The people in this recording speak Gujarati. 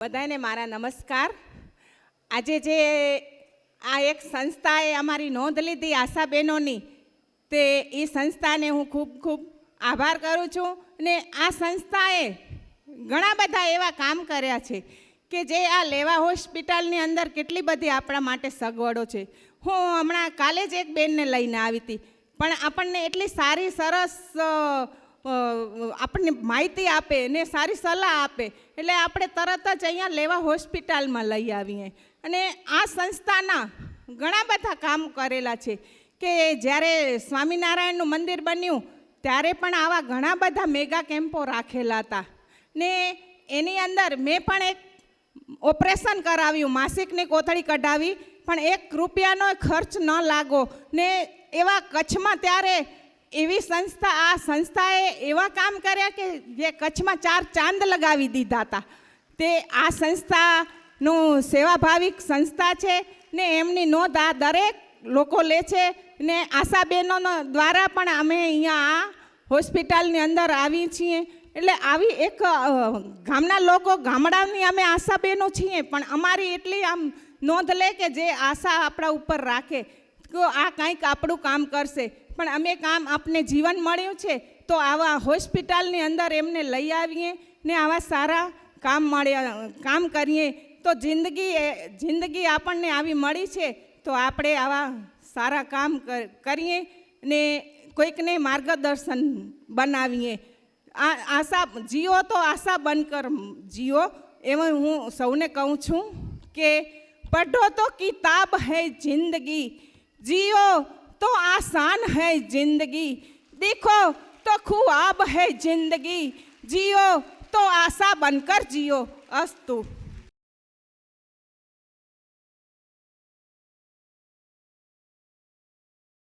બધાને મારા નમસ્કાર. આજે જે આ એક સંસ્થાએ અમારી નોંધ લીધી આશાબહેનોની તે એ સંસ્થાને હું ખૂબ ખૂબ આભાર કરું છું ને આ સંસ્થાએ ઘણા બધા એવા કામ કર્યા છે કે જે આ લેવા હોસ્પિટલની અંદર કેટલી બધી આપણા માટે સગવડો છે. હું હમણાં કાલે જ એક બેનને લઈને આવી હતી. પણ આપણને એટલી સારી સરસ આપણને માહિતી આપે ને સારી સલાહ આપે. એટલે આપણે તરત જ અહીંયા લેવા હોસ્પિટલમાં લઈ આવીએ. અને આ સંસ્થાના ઘણા બધા કામ કરેલા છે કે જ્યારે સ્વામિનારાયણનું મંદિર બન્યું, ત્યારે પણ આવા ઘણા બધા મેગા કેમ્પો રાખેલા હતા. ને એની અંદર મેં પણ એક ઓપરેશન કરાવ્યું, માસિકની કોથળી કઢાવી, પણ એક રૂપિયાનો ખર્ચ ન લાગો. ને એવા કચ્છમાં ત્યારે એવી સંસ્થા, આ સંસ્થાએ એવા કામ કર્યા કે જે કચ્છમાં ચાર ચાંદ લગાવી દીધા હતા. તે આ સંસ્થાનું સેવાભાવિક સંસ્થા છે ને એમની નોંધ આ દરેક લોકો લે છે ને આશાબહેનો દ્વારા પણ અમે અહીંયા આ હોસ્પિટલની અંદર આવી છીએ. એટલે આવી એક ગામના લોકો ગામડાની અમે આશાબહેનો છીએ, પણ અમારી એટલી આમ નોંધ લે કે જે આશા આપણા ઉપર રાખે. તો આ કંઈક આપણું કામ કરશે. પણ અમે કામ આપને જીવન મળ્યું છે, તો આવા હોસ્પિટલની અંદર એમને લઈ આવીએ ને આવા સારા કામ મળ્યા કામ કરીએ. તો જિંદગી જિંદગી આપણને આવી મળી છે, તો આપણે આવા સારા કામ કરીએ ને કોઈકને માર્ગદર્શન બનાવીએ. આ, આશા, જીઓ તો આશા બનકર જીઓ, એમાં હું સૌને કહું છું કે, પઢો તો કિતાબ હૈ જિંદગી. जियो तो आसान है जिंदगी देखो तो ख्वाब है जिंदगी जियो तो आशा बनकर जियो अस्तु